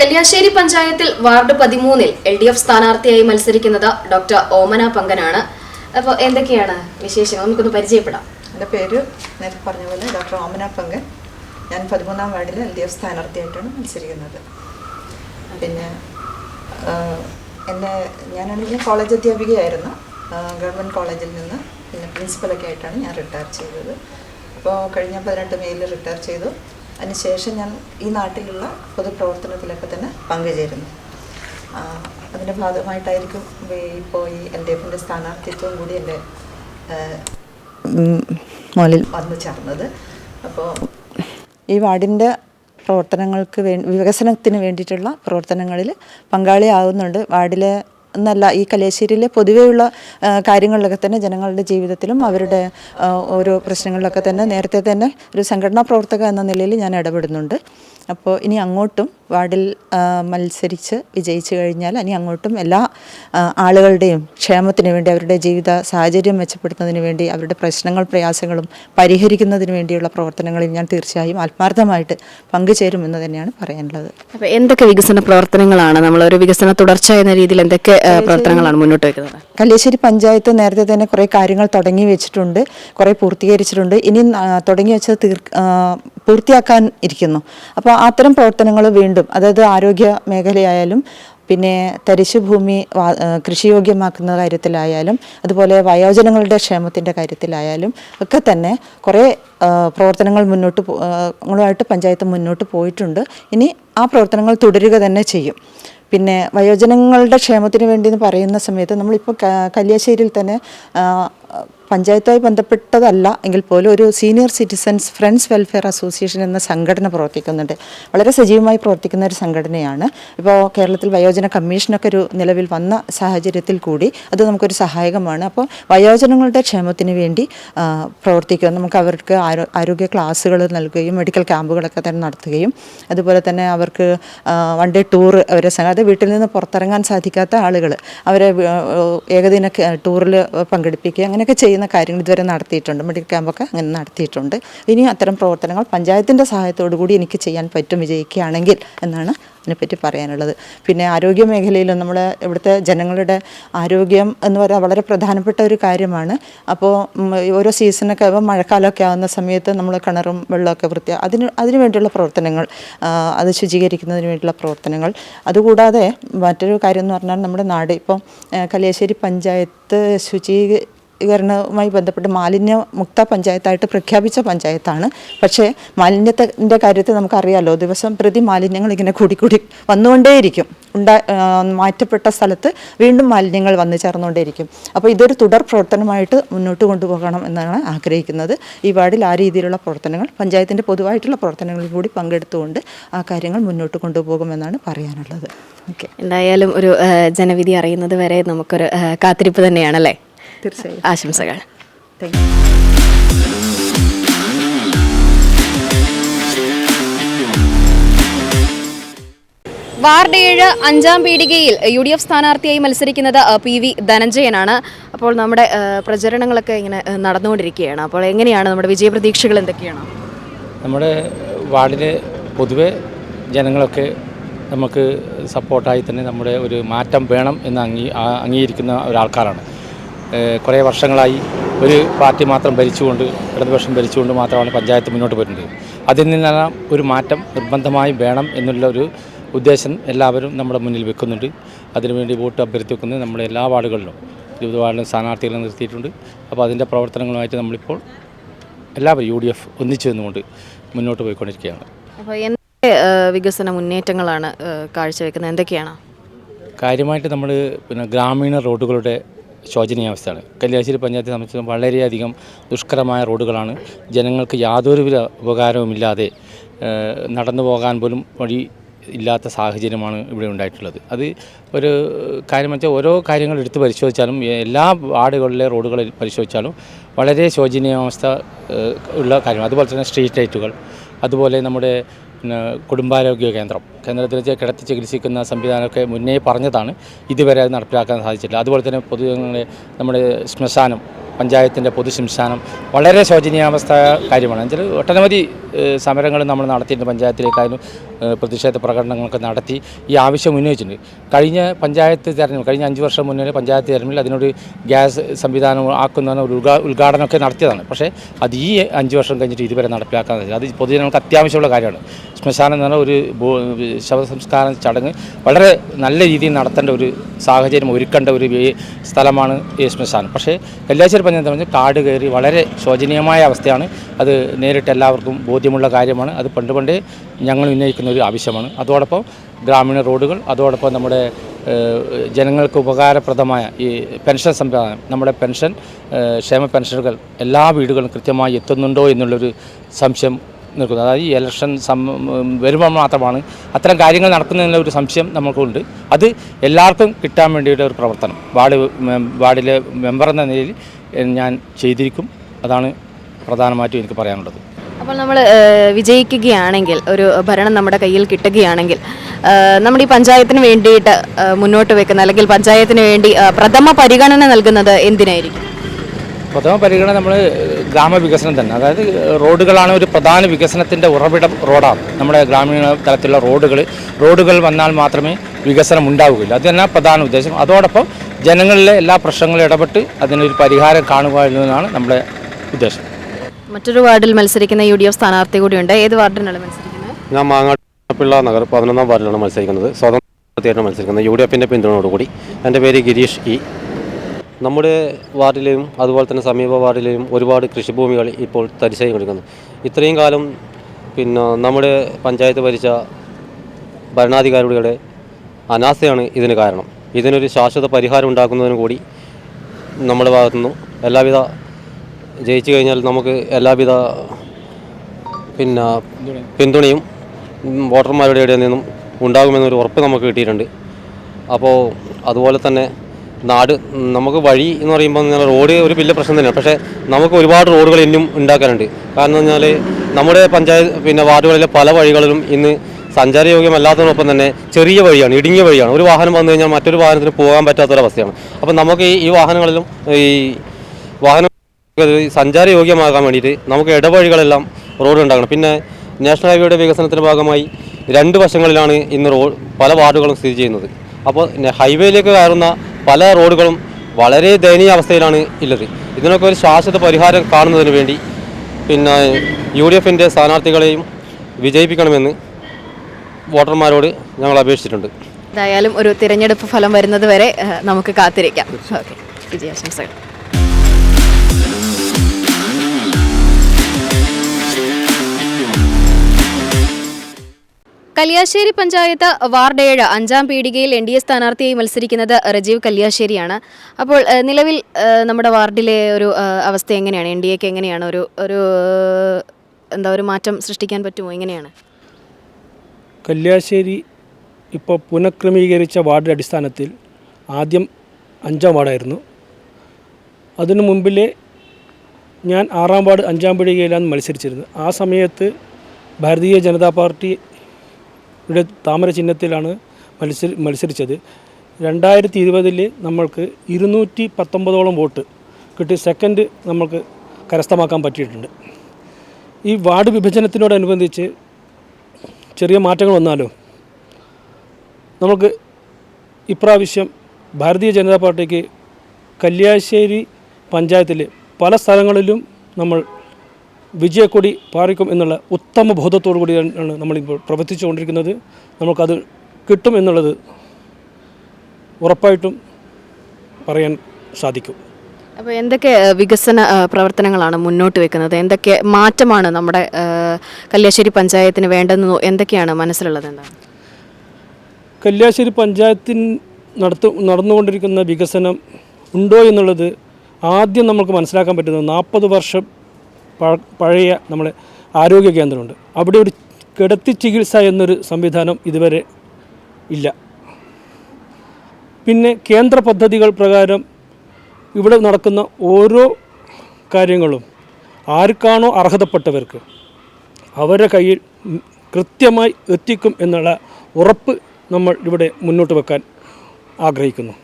കല്യാശ്ശേരി പഞ്ചായത്തിൽ വാർഡ് പതിമൂന്നിൽ എൽ ഡി എഫ് സ്ഥാനാർത്ഥിയായി മത്സരിക്കുന്നത് ഡോക്ടർ ഓമന പങ്കനാണ്. അപ്പോൾ എന്തൊക്കെയാണ് വിശേഷങ്ങൾ? നമുക്കൊന്ന് പരിചയപ്പെടാം. എന്റെ പേര് നേരത്തെ പറഞ്ഞ പോലെ ഡോക്ടർ ഓമന പങ്കൻ. ഞാൻ പതിമൂന്നാം വാർഡിൽ എൽ ഡി എഫ് സ്ഥാനാർത്ഥിയായിട്ടാണ് മത്സരിക്കുന്നത്. പിന്നെ എന്നെ ഞാനാണെങ്കിൽ കോളേജ് അധ്യാപികയായിരുന്നു. ഗവൺമെന്റ് കോളേജിൽ നിന്ന് പിന്നെ പ്രിൻസിപ്പലൊക്കെ ആയിട്ടാണ് ഞാൻ റിട്ടയർ ചെയ്തത്. അപ്പോൾ കഴിഞ്ഞ പതിനെട്ട് മെയ്യിൽ റിട്ടയർ ചെയ്തു. അതിനുശേഷം ഞാൻ ഈ നാട്ടിലുള്ള പൊതുപ്രവർത്തനത്തിലൊക്കെ തന്നെ പങ്കുചേരുന്നു. അതിന്റെ ഭാഗമായിട്ടായിരിക്കും ഇപ്പോൾ ഈ ഡി എഫിന്റെ സ്ഥാനാർത്ഥിത്വം കൂടി എന്റെ മോലിൽ വന്നു ചേർന്നത്. അപ്പോൾ ഈ വാർഡിന്റെ പ്രവർത്തനങ്ങൾക്ക് വേ വികസനത്തിന് വേണ്ടിയിട്ടുള്ള പ്രവർത്തനങ്ങളിൽ പങ്കാളിയാകുന്നുണ്ട് വാർഡിലെ എന്നല്ല ഈ കലേശ്ശേരിയിലെ പൊതുവെയുള്ള കാര്യങ്ങളിലൊക്കെ തന്നെ ജനങ്ങളുടെ ജീവിതത്തിലും അവരുടെ ഓരോ പ്രശ്നങ്ങളിലൊക്കെ തന്നെ നേരത്തെ തന്നെ ഒരു സംഘടനാ പ്രവർത്തക എന്ന നിലയിൽ ഞാൻ ഇടപെടുന്നുണ്ട്. അപ്പോൾ ഇനി അങ്ങോട്ടും വാർഡിൽ മത്സരിച്ച് വിജയിച്ചു കഴിഞ്ഞാൽ ഇനി അങ്ങോട്ടും എല്ലാ ആളുകളുടെയും ക്ഷേമത്തിന് വേണ്ടി അവരുടെ ജീവിത സാഹചര്യം മെച്ചപ്പെടുത്തുന്നതിന് വേണ്ടി അവരുടെ പ്രശ്നങ്ങൾ പ്രയാസങ്ങളും പരിഹരിക്കുന്നതിന് വേണ്ടിയുള്ള പ്രവർത്തനങ്ങളിൽ ഞാൻ തീർച്ചയായും ആത്മാർത്ഥമായിട്ട് പങ്കുചേരുമെന്ന് തന്നെയാണ് പറയാനുള്ളത്. അപ്പോൾ എന്തൊക്കെ വികസന പ്രവർത്തനങ്ങളാണ്? നമ്മളൊരു വികസന തുടർച്ച എന്ന രീതിയിൽ എന്തൊക്കെ പ്രവർത്തനങ്ങളാണ് മുന്നോട്ട് വയ്ക്കുന്നത്? കല്ലേശ്ശേരി പഞ്ചായത്ത് നേരത്തെ തന്നെ കുറേ കാര്യങ്ങൾ തുടങ്ങി വെച്ചിട്ടുണ്ട് കുറേ പൂർത്തീകരിച്ചിട്ടുണ്ട്. ഇനി തുടങ്ങി വെച്ചത് തീർ പൂർത്തിയാക്കാൻ ഇരിക്കുന്നു. അപ്പോൾ അത്തരം പ്രവർത്തനങ്ങൾ വീണ്ടും അതായത് ആരോഗ്യ മേഖലയായാലും പിന്നെ തരിശു ഭൂമി കൃഷിയോഗ്യമാക്കുന്ന കാര്യത്തിലായാലും അതുപോലെ വയോജനങ്ങളുടെ ക്ഷേമത്തിന്റെ കാര്യത്തിലായാലും ഒക്കെ തന്നെ കുറേ പ്രവർത്തനങ്ങൾ മുന്നോട്ട് ങ്ങളുമായിട്ട് പഞ്ചായത്ത് മുന്നോട്ട് പോയിട്ടുണ്ട്. ഇനി ആ പ്രവർത്തനങ്ങൾ തുടരുക തന്നെ ചെയ്യും. പിന്നെ വയോജനങ്ങളുടെ ക്ഷേമത്തിന് വേണ്ടി എന്ന് പറയുന്ന സമയത്ത് നമ്മളിപ്പോൾ കല്യാശ്ശേരിയിൽ തന്നെ പഞ്ചായത്തുമായി ബന്ധപ്പെട്ടതല്ല എങ്കിൽ പോലും ഒരു senior citizens friends welfare association എന്ന സംഘടന പ്രവർത്തിക്കുന്നുണ്ട്. വളരെ സജീവമായി പ്രവർത്തിക്കുന്ന ഒരു സംഘടനയാണ്. ഇപ്പോൾ കേരളത്തിൽ വയോജന കമ്മീഷനൊക്കെ ഒരു നിലവിൽ വന്ന സാഹചര്യത്തിൽ കൂടി അത് നമുക്കൊരു സഹായകമാണ്. അപ്പോൾ വയോജനങ്ങളുടെ ക്ഷേമത്തിന് വേണ്ടി പ്രവർത്തിക്കുക നമുക്ക് അവർക്ക് ആരോഗ്യ ക്ലാസ്സുകൾ നൽകുകയും മെഡിക്കൽ ക്യാമ്പുകളൊക്കെ തന്നെ നടത്തുകയും അതുപോലെ തന്നെ അവർക്ക് വൺ ഡേ ടൂർ അവരെ അത് വീട്ടിൽ നിന്ന് പുറത്തിറങ്ങാൻ സാധിക്കാത്ത ആളുകൾ അവരെ ഏകദിന ടൂറിൽ പങ്കെടുപ്പിക്കുക അങ്ങനെയൊക്കെ ചെയ്യുന്ന കാര്യങ്ങൾ ഇതുവരെ നടത്തിയിട്ടുണ്ട്. മെഡിക്കൽ ക്യാമ്പൊക്കെ അങ്ങനെ നടത്തിയിട്ടുണ്ട്. ഇനി അത്തരം പ്രവർത്തനങ്ങൾ പഞ്ചായത്തിന്റെ സഹായത്തോടു കൂടി എനിക്ക് ചെയ്യാൻ പറ്റും വിജയിക്കുകയാണെങ്കിൽ എന്നാണ് അതിനെപ്പറ്റി പറയാനുള്ളത്. പിന്നെ ആരോഗ്യ മേഖലയിലും നമ്മൾ ഇവിടുത്തെ ജനങ്ങളുടെ ആരോഗ്യം എന്ന് പറയുന്നത് വളരെ പ്രധാനപ്പെട്ട ഒരു കാര്യമാണ്. അപ്പോൾ ഓരോ സീസണൊക്കെ ആകുമ്പോൾ മഴക്കാലമൊക്കെ ആകുന്ന സമയത്ത് നമ്മൾ കിണറും വെള്ളമൊക്കെ വൃത്തി അതിന് അതിന് വേണ്ടിയുള്ള പ്രവർത്തനങ്ങൾ അത് ശുചീകരിക്കുന്നതിന് വേണ്ടിയുള്ള പ്രവർത്തനങ്ങൾ. അതുകൂടാതെ മറ്റൊരു കാര്യം എന്ന് പറഞ്ഞാൽ നമ്മുടെ നാട് ഇപ്പം കല്യാശ്ശേരി പഞ്ചായത്ത് ശുചീ ീകരണവുമായി ബന്ധപ്പെട്ട് മാലിന്യ മുക്ത പഞ്ചായത്തായിട്ട് പ്രഖ്യാപിച്ച പഞ്ചായത്താണ്. പക്ഷേ മാലിന്യത്തിന്റെ കാര്യത്തിൽ നമുക്കറിയാലോ ദിവസം പ്രതി മാലിന്യങ്ങൾ ഇങ്ങനെ കൂടിക്കൂടി വന്നുകൊണ്ടേയിരിക്കും. ഉണ്ടാ മാറ്റപ്പെട്ട സ്ഥലത്ത് വീണ്ടും മാലിന്യങ്ങൾ വന്നു ചേർന്നുകൊണ്ടേയിരിക്കും. അപ്പോൾ ഇതൊരു തുടർ പ്രവർത്തനമായിട്ട് മുന്നോട്ട് കൊണ്ടുപോകണം എന്നാണ് ആഗ്രഹിക്കുന്നത്. ഈ വാർഡിൽ ആ രീതിയിലുള്ള പ്രവർത്തനങ്ങൾ പഞ്ചായത്തിന്റെ പൊതുവായിട്ടുള്ള പ്രവർത്തനങ്ങളിൽ കൂടി പങ്കെടുത്തുകൊണ്ട് ആ കാര്യങ്ങൾ മുന്നോട്ട് കൊണ്ടുപോകുമെന്നാണ് പറയാനുള്ളത്. ഓക്കെ. എന്തായാലും ഒരു ജനവിധി അറിയുന്നത് വരെ നമുക്കൊരു കാത്തിരിപ്പ് തന്നെയാണല്ലേ? തീർച്ചയായും. ആശംസകൾ. താങ്ക് യു വാർഡ് ഏഴ് അഞ്ചാം പീടികയിൽ യു ഡി എഫ് സ്ഥാനാർത്ഥിയായി മത്സരിക്കുന്നത് പി വി ധനഞ്ജയനാണ്. അപ്പോൾ നമ്മുടെ പ്രചരണങ്ങളൊക്കെ ഇങ്ങനെ നടന്നുകൊണ്ടിരിക്കുകയാണ്. അപ്പോൾ എങ്ങനെയാണ് നമ്മുടെ വിജയപ്രതീക്ഷകൾ എന്തൊക്കെയാണ്? നമ്മുടെ വാർഡിലെ പൊതുവെ ജനങ്ങളൊക്കെ നമുക്ക് സപ്പോർട്ടായി തന്നെ നമ്മുടെ ഒരു മാറ്റം വേണം എന്ന് അംഗീ അംഗീകരിക്കുന്ന ഒരാൾക്കാരാണ്. കുറേ വർഷങ്ങളായി ഒരു പാർട്ടി മാത്രം ഭരിച്ചുകൊണ്ട് ഇടതുപക്ഷം ഭരിച്ചുകൊണ്ട് മാത്രമാണ് പഞ്ചായത്ത് മുന്നോട്ട് പോയിട്ടുണ്ട്. അതിൽ നിന്നെല്ലാം ഒരു മാറ്റം നിർബന്ധമായും വേണം എന്നുള്ള ഒരു ഉദ്ദേശം എല്ലാവരും നമ്മുടെ മുന്നിൽ വെക്കുന്നുണ്ട്. അതിനുവേണ്ടി വോട്ട് അഭ്യർത്ഥി വെക്കുന്നത് നമ്മുടെ എല്ലാ വാർഡുകളിലും ഇരുപത് വാർഡിലും സ്ഥാനാർത്ഥികളെ നിർത്തിയിട്ടുണ്ട്. അപ്പോൾ അതിന്റെ പ്രവർത്തനങ്ങളുമായിട്ട് നമ്മളിപ്പോൾ എല്ലാവരും യു ഡി എഫ് ഒന്നിച്ചു നിന്നുകൊണ്ട് മുന്നോട്ട് പോയിക്കൊണ്ടിരിക്കുകയാണ്. അപ്പോൾ എന്തൊക്കെ വികസന മുന്നേറ്റങ്ങളാണ് കാഴ്ചവെക്കുന്നത്? എന്തൊക്കെയാണ്? കാര്യമായിട്ട് നമ്മൾ പിന്നെ ഗ്രാമീണ റോഡുകളുടെ ശോചനീയാവസ്ഥയാണ്. കല്യാശ്ശേരി പഞ്ചായത്തെ സംബന്ധിച്ച് വളരെയധികം ദുഷ്കരമായ റോഡുകളാണ്. ജനങ്ങൾക്ക് യാതൊരുവിധ ഉപകാരവുമില്ലാതെ നടന്നു പോകാൻ പോലും വഴി ഇല്ലാത്ത സാഹചര്യമാണ് ഇവിടെ ഉണ്ടായിട്ടുള്ളത്. അത് ഒരു കാര്യം വെച്ചാൽ ഓരോ കാര്യങ്ങൾ എടുത്ത് പരിശോധിച്ചാലും എല്ലാ വാർഡുകളിലെ റോഡുകൾ പരിശോധിച്ചാലും വളരെ ശോചനീയാവസ്ഥ ഉള്ള കാര്യമാണ്. അതുപോലെ തന്നെ സ്ട്രീറ്റ് ലൈറ്റുകൾ അതുപോലെ നമ്മുടെ പിന്നെ കുടുംബാരോഗ്യ കേന്ദ്രം. കേന്ദ്രത്തിൽ വെച്ച് കിടത്തി ചികിത്സിക്കുന്ന സംവിധാനമൊക്കെ മുന്നേ പറഞ്ഞതാണ്. ഇതുവരെ അത് നടപ്പിലാക്കാൻ സാധിച്ചില്ല അതുപോലെ തന്നെ പൊതുജനങ്ങളെ നമ്മുടെ ശ്മശാനം പഞ്ചായത്തിന്റെ പൊതു ശ്മശാനം വളരെ ശോചനീയാവസ്ഥ കാര്യമാണ്. എന്നുവെച്ചാൽ ഒട്ടനവധി സമരങ്ങൾ നമ്മൾ നടത്തിയിട്ടുണ്ട് പഞ്ചായത്തിലേക്കായാലും. പ്രതിഷേധ പ്രകടനങ്ങളൊക്കെ നടത്തി ഈ ആവശ്യം ഉന്നയിച്ചിട്ടുണ്ട്. കഴിഞ്ഞ പഞ്ചായത്ത് തെരഞ്ഞെടുപ്പ് കഴിഞ്ഞ അഞ്ച് വർഷം മുന്നേ പഞ്ചായത്ത് തെരഞ്ഞെടുപ്പിൽ അതിനൊരു ഗ്യാസ് സംവിധാനം ആക്കുന്നതിന് ഒരു ഉദ്ഘാ ഉദ്ഘാടനമൊക്കെ നടത്തിയതാണ്. പക്ഷേ അത് ഈ അഞ്ച് വർഷം കഴിഞ്ഞിട്ട് ഇതുവരെ നടപ്പിലാക്കാൻ അത് പൊതുജനങ്ങൾക്ക് അത്യാവശ്യമുള്ള കാര്യമാണ്. ശ്മശാനം എന്ന് പറഞ്ഞാൽ ഒരു ശവസംസ്കാര ചടങ്ങ് വളരെ നല്ല രീതിയിൽ നടത്തേണ്ട ഒരു സാഹചര്യം ഒരുക്കേണ്ട ഒരു സ്ഥലമാണ് ഈ ശ്മശാനം. പക്ഷേ കല്യാശ്ശേരി പഞ്ചായത്ത് പറഞ്ഞാൽ കാട് കയറി വളരെ ശോചനീയമായ അവസ്ഥയാണ്. അത് നേരിട്ട് എല്ലാവർക്കും ബോധ്യമുള്ള കാര്യമാണ്. അത് പണ്ട് പണ്ടേ ഞങ്ങൾ ഉന്നയിക്കുന്ന ഒരു ആവശ്യമാണ് അതോടൊപ്പം ഗ്രാമീണ റോഡുകൾ അതോടൊപ്പം നമ്മുടെ ജനങ്ങൾക്ക് ഉപകാരപ്രദമായ ഈ പെൻഷൻ സംവിധാനം നമ്മുടെ പെൻഷൻ ക്ഷേമ പെൻഷനുകൾ എല്ലാ വീടുകളും കൃത്യമായി എത്തുന്നുണ്ടോ എന്നുള്ളൊരു സംശയം നിൽക്കുന്നത് അതായത് ഈ ഇലക്ഷൻ സം വരുമ്പോൾ മാത്രമാണ് അത്തരം കാര്യങ്ങൾ നടക്കുന്നതിനുള്ള ഒരു സംശയം നമുക്കുണ്ട് അത് എല്ലാവർക്കും കിട്ടാൻ വേണ്ടിയിട്ട് ഒരു പ്രവർത്തനം. വാർഡ് വാർഡിലെ മെമ്പർ എന്ന നിലയിൽ ഞാൻ ചെയ്തിരിക്കും. അതാണ് പ്രധാനമായിട്ടും എനിക്ക് പറയാനുള്ളത്. അപ്പോൾ നമ്മൾ വിജയിക്കുകയാണെങ്കിൽ ഒരു ഭരണം നമ്മുടെ കയ്യിൽ കിട്ടുകയാണെങ്കിൽ നമ്മുടെ ഈ പഞ്ചായത്തിന് വേണ്ടിയിട്ട് മുന്നോട്ട് വെക്കുന്ന അല്ലെങ്കിൽ പഞ്ചായത്തിന് വേണ്ടി പ്രഥമ പരിഗണന നൽകുന്നത് എന്തിനായിരിക്കും? പ്രഥമ പരിഗണന നമ്മൾ ഗ്രാമവികസനം തന്നെ. അതായത് റോഡുകളാണ് ഒരു പ്രധാന വികസനത്തിന്റെ ഉറവിടം റോഡാണ്. നമ്മുടെ ഗ്രാമീണ തലത്തിലുള്ള റോഡുകൾ റോഡുകൾ വന്നാൽ മാത്രമേ വികസനം ഉണ്ടാവുകയുള്ളൂ. അത് തന്നെ പ്രധാന ഉദ്ദേശം. അതോടൊപ്പം ജനങ്ങളിലെ എല്ലാ പ്രശ്നങ്ങളും ഇടപെട്ട് അതിനൊരു പരിഹാരം കാണുക എന്നതാണ് നമ്മുടെ ഉദ്ദേശം. മറ്റൊരു വാർഡിൽ മത്സരിക്കുന്ന യു ഡി എഫ് സ്ഥാനാർത്ഥി കൂടിയുണ്ട്. ഏത് വാർഡിനാണ് മത്സരിക്കുന്നത്? ഞാൻ മാങ്ങാട്ടുപിള്ള നഗർ പതിനൊന്നാം വാർഡിലാണ് മത്സരിക്കുന്നത്. സ്വതന്ത്രമായിട്ടാണ് മത്സരിക്കുന്നത്. യു ഡി എഫിന്റെ പിന്തുണയോടുകൂടി എന്റെ പേര് ഗിരീഷ് ഇ. നമ്മുടെ വാർഡിലെയും അതുപോലെ തന്നെ സമീപ വാർഡിലെയും ഒരുപാട് കൃഷിഭൂമികൾ ഇപ്പോൾ തരിശായി കിടക്കുന്നു. ഇത്രയും കാലം പിന്നെ നമ്മുടെ പഞ്ചായത്ത് ഭരിച്ച ഭരണാധികാരികളുടെ അനാസ്ഥയാണ് ഇതിന് കാരണം. ഇതിനൊരു ശാശ്വത പരിഹാരം ഉണ്ടാക്കുന്നതിന് കൂടി നമ്മുടെ ഭാഗത്തുനിന്നും എല്ലാവിധ ജയിച്ചു കഴിഞ്ഞാൽ നമുക്ക് എല്ലാവിധ പിന്നെ പിന്തുണയും വോട്ടർമാരുടെ ഇടയിൽ നിന്നും ഉണ്ടാകുമെന്നൊരു ഉറപ്പ് നമുക്ക് കിട്ടിയിട്ടുണ്ട്. അപ്പോൾ അതുപോലെ തന്നെ നാട് നമുക്ക് വഴി എന്ന് പറയുമ്പോൾ റോഡ് ഒരു വലിയ പ്രശ്നം തന്നെയാണ്. പക്ഷേ നമുക്ക് ഒരുപാട് റോഡുകൾ ഇന്നും ഉണ്ടാക്കാനുണ്ട്. കാരണം പറഞ്ഞാൽ നമ്മുടെ പഞ്ചായത്ത് പിന്നെ വാർഡുകളിലെ പല വഴികളിലും ഇന്ന് സഞ്ചാരയോഗ്യമല്ലാത്തതിനൊപ്പം തന്നെ ചെറിയ വഴിയാണ് ഇടുങ്ങിയ വഴിയാണ്. ഒരു വാഹനം വന്നു കഴിഞ്ഞാൽ മറ്റൊരു വാഹനത്തിന് പോകാൻ പറ്റാത്തൊരവസ്ഥയാണ്. അപ്പം നമുക്ക് ഈ- വാഹനങ്ങളിലും ഈ വാഹനം സഞ്ചാരയോഗ്യമാകാൻ വേണ്ടിയിട്ട് നമുക്ക് ഇടവഴികളെല്ലാം റോഡ് ഉണ്ടാക്കണം പിന്നെ നാഷണൽ ഹൈവേയുടെ വികസനത്തിന്റെ ഭാഗമായി രണ്ട് വശങ്ങളിലാണ് ഇന്ന് റോഡ് പല വാർഡുകളും സ്ഥിതി ചെയ്യുന്നത്. അപ്പോൾ ഹൈവേയിലേക്ക് കയറുന്ന പല റോഡുകളും വളരെ ദയനീയ അവസ്ഥയിലാണ് ഉള്ളത്. ഇതിനൊക്കെ ഒരു ശാശ്വത പരിഹാരം കാണുന്നതിന് വേണ്ടി പിന്നെ യു ഡി എഫിന്റെ സ്ഥാനാർത്ഥികളെയും വിജയിപ്പിക്കണമെന്ന് വോട്ടർമാരോട് ഞങ്ങൾ അപേക്ഷിച്ചിട്ടുണ്ട്. എന്തായാലും ഒരു തിരഞ്ഞെടുപ്പ് ഫലം വരുന്നത് വരെ നമുക്ക് കാത്തിരിക്കാം. ഓക്കെ. വിജയാശംസകൾ. കല്യാശ്ശേരി പഞ്ചായത്ത് വാർഡ് ഏഴ് അഞ്ചാം പീടികയിൽ എൻ ഡി എ സ്ഥാനാർത്ഥിയായി മത്സരിക്കുന്നത് റജീവ് കല്യാശ്ശേരിയാണ്. അപ്പോൾ നിലവിൽ നമ്മുടെ വാർഡിലെ ഒരു അവസ്ഥ എങ്ങനെയാണ്? എൻ ഡി എക്ക് എങ്ങനെയാണ്? ഒരു ഒരു എന്താ ഒരു മാറ്റം സൃഷ്ടിക്കാൻ പറ്റുമോ? എങ്ങനെയാണ്? കല്യാശ്ശേരി ഇപ്പോൾ പുനഃക്രമീകരിച്ച വാർഡ് അടിസ്ഥാനത്തിൽ ആദ്യം അഞ്ചാം വാർഡായിരുന്നു. അതിനു മുമ്പിലെ ഞാൻ ആറാം വാർഡ് അഞ്ചാം പീടികയിലാണ് മത്സരിച്ചിരുന്നത്. ആ സമയത്ത് ഭാരതീയ ജനതാ പാർട്ടിയുടെ താമര ചിഹ്നത്തിലാണ് മത്സരി മത്സരിച്ചത്. രണ്ടായിരത്തി ഇരുപതിൽ നമ്മൾക്ക് ഇരുന്നൂറ്റി പത്തൊമ്പതോളം വോട്ട് കിട്ടി. സെക്കൻഡ് നമ്മൾക്ക് കരസ്ഥമാക്കാൻ പറ്റിയിട്ടുണ്ട്. ഈ വാർഡ് വിഭജനത്തിനോടനുബന്ധിച്ച് ചെറിയ മാറ്റങ്ങൾ വന്നാലോ? നമുക്ക് ഇപ്രാവശ്യം ഭാരതീയ ജനതാ പാർട്ടിക്ക് കല്യാശ്ശേരി പഞ്ചായത്തിൽ പല സ്ഥലങ്ങളിലും നമ്മൾ വിജയക്കൊടി പാറിക്കും എന്നുള്ള ഉത്തമ ബോധത്തോടു കൂടിയാണ് നമ്മളിപ്പോൾ പ്രവർത്തിച്ചുകൊണ്ടിരിക്കുന്നത്. നമുക്കത് കിട്ടും എന്നുള്ളത് ഉറപ്പായിട്ടും പറയാൻ സാധിക്കും. അപ്പോൾ എന്തൊക്കെ വികസന പ്രവർത്തനങ്ങളാണ് മുന്നോട്ട് വെക്കുന്നത്? എന്തൊക്കെ മാറ്റമാണ് നമ്മുടെ കല്യാശ്ശേരി പഞ്ചായത്തിന് വേണ്ടതെന്ന് എന്തൊക്കെയാണ് മനസ്സിലുള്ളത് എന്താണ്? കല്യാശ്ശേരി പഞ്ചായത്തിൽ നടത്തു നടന്നുകൊണ്ടിരിക്കുന്ന വികസനം ഉണ്ടോ എന്നുള്ളത് ആദ്യം നമുക്ക് മനസ്സിലാക്കാൻ പറ്റുന്നത് നാൽപ്പത് വർഷം പഴയ നമ്മുടെ ആരോഗ്യ കേന്ദ്രമുണ്ട്. അവിടെ ഒരു കിടത്തി ചികിത്സ എന്നൊരു സംവിധാനം ഇതുവരെ ഇല്ല. പിന്നെ കേന്ദ്ര പദ്ധതികൾ പ്രകാരം ഇവിടെ നടക്കുന്ന ഓരോ കാര്യങ്ങളും ആർക്കാണോ അർഹതപ്പെട്ടവർക്ക് അവരുടെ കയ്യിൽ കൃത്യമായി എത്തിക്കും എന്നുള്ള ഉറപ്പ് നമ്മൾ ഇവിടെ മുന്നോട്ട് വെക്കാൻ ആഗ്രഹിക്കുന്നു.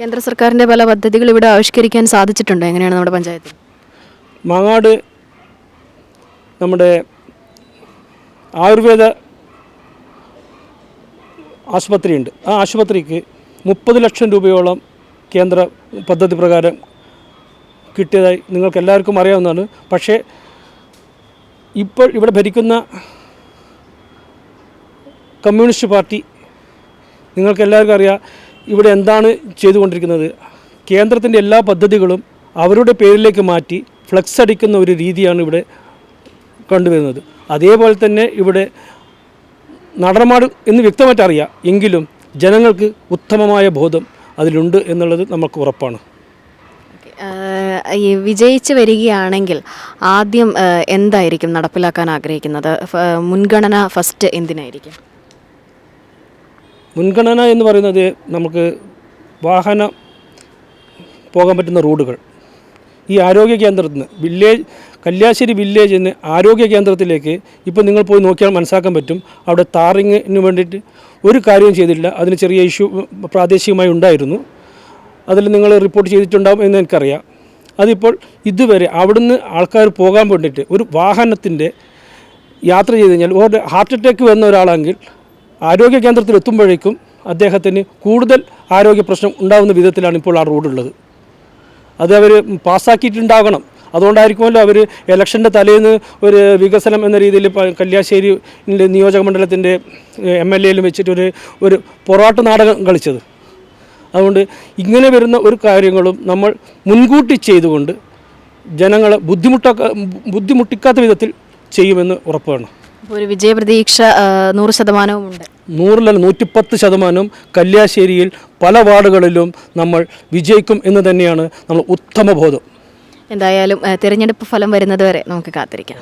കേന്ദ്ര സർക്കാരിന്റെ പല പദ്ധതികൾ ഇവിടെ ആവിഷ്കരിക്കാൻ സാധിച്ചിട്ടുണ്ടോ? എങ്ങനെയാണ് നമ്മുടെ പഞ്ചായത്തിൽ? മാങ്ങാട് നമ്മുടെ ആയുർവേദ ആശുപത്രിയുണ്ട്. ആ ആശുപത്രിക്ക് മുപ്പത് ലക്ഷം രൂപയോളം കേന്ദ്ര പദ്ധതി പ്രകാരം കിട്ടിയതായി നിങ്ങൾക്ക് എല്ലാവർക്കും അറിയാവുന്നതാണ്. പക്ഷേ ഇപ്പോൾ ഇവിടെ ഭരിക്കുന്ന കമ്മ്യൂണിസ്റ്റ് പാർട്ടി നിങ്ങൾക്ക് എല്ലാവർക്കും അറിയാം ഇവിടെ എന്താണ് ചെയ്തുകൊണ്ടിരിക്കുന്നത്. കേന്ദ്രത്തിന്റെ എല്ലാ പദ്ധതികളും അവരുടെ പേരിലേക്ക് മാറ്റി ഫ്ലെക്സ് അടിക്കുന്ന ഒരു രീതിയാണ് ഇവിടെ കണ്ടുവരുന്നത്. അതേപോലെ തന്നെ ഇവിടെ നടനമാട് എന്ന് വ്യക്തമായിട്ട് അറിയാം. എങ്കിലും ജനങ്ങൾക്ക് ഉത്തമമായ ബോധം അതിലുണ്ട് എന്നുള്ളത് നമുക്ക് ഉറപ്പാണ്. വിജയിച്ച് വരികയാണെങ്കിൽ ആദ്യം എന്തായിരിക്കും നടപ്പിലാക്കാൻ ആഗ്രഹിക്കുന്നത്? മുൻഗണന ഫസ്റ്റ് എന്തിനായിരിക്കും? മുൻഗണന എന്ന് പറയുന്നത് നമുക്ക് വാഹനം പോകാൻ പറ്റുന്ന റോഡുകൾ. ഈ ആരോഗ്യ കേന്ദ്രത്തിൽ നിന്ന് വില്ലേജ് കല്യാശ്ശേരി വില്ലേജ് എന്ന് ആരോഗ്യ കേന്ദ്രത്തിലേക്ക് ഇപ്പോൾ നിങ്ങൾ പോയി നോക്കിയാൽ മനസ്സിലാക്കാൻ പറ്റും. അവിടെ താറിങ്ങിന് വേണ്ടിയിട്ട് ഒരു കാര്യവും ചെയ്തില്ല അതിന് ചെറിയ ഇഷ്യൂ പ്രാദേശികമായി ഉണ്ടായിരുന്നു. അതിൽ നിങ്ങൾ റിപ്പോർട്ട് ചെയ്തിട്ടുണ്ടാകും എന്ന് എനിക്കറിയാം. അതിപ്പോൾ ഇതുവരെ അവിടുന്ന് ആൾക്കാർ പോകാൻ വേണ്ടിയിട്ട് ഒരു വാഹനത്തിന്റെ യാത്ര ചെയ്ത് കഴിഞ്ഞാൽ ഒരു ഹാർട്ട് അറ്റാക്ക് വന്ന ഒരാളെങ്കിൽ ആരോഗ്യ കേന്ദ്രത്തിൽ എത്തുമ്പോഴേക്കും അദ്ദേഹത്തിന് കൂടുതൽ ആരോഗ്യ പ്രശ്നം ഉണ്ടാകുന്ന വിധത്തിലാണ് ഇപ്പോൾ ആ റോഡുള്ളത് അത് അവർ പാസ്സാക്കിയിട്ടുണ്ടാകണം അതുകൊണ്ടായിരിക്കുമല്ലോ അവർ ഇലക്ഷന്റെ തലേന്ന് ഒരു വികസനം എന്ന രീതിയിൽ കല്യാശ്ശേരി നിയോജക മണ്ഡലത്തിന്റെ എം എൽ എയിലും വെച്ചിട്ടൊരു ഒരു പൊറാട്ട് നാടകം കളിച്ചത്. അതുകൊണ്ട് ഇങ്ങനെ വരുന്ന ഒരു കാര്യങ്ങളും നമ്മൾ മുൻകൂട്ടി ചെയ്തുകൊണ്ട് ജനങ്ങളെ ബുദ്ധിമുട്ടാക്ക ബുദ്ധിമുട്ടിക്കാത്ത വിധത്തിൽ ചെയ്യുമെന്ന് ഉറപ്പാണ്. ഒരു വിജയപ്രതീക്ഷ നൂറ് ശതമാനവും ഉണ്ട്. നൂറിലല്ല നൂറ്റിപ്പത്ത് ശതമാനം കല്യാശ്ശേരിയിൽ പല വാർഡുകളിലും നമ്മൾ വിജയിക്കും എന്ന് തന്നെയാണ് നമ്മൾ ഉത്തമ ബോധം എന്തായാലും തിരഞ്ഞെടുപ്പ് ഫലം വരുന്നത് വരെ നമുക്ക് കാത്തിരിക്കാം.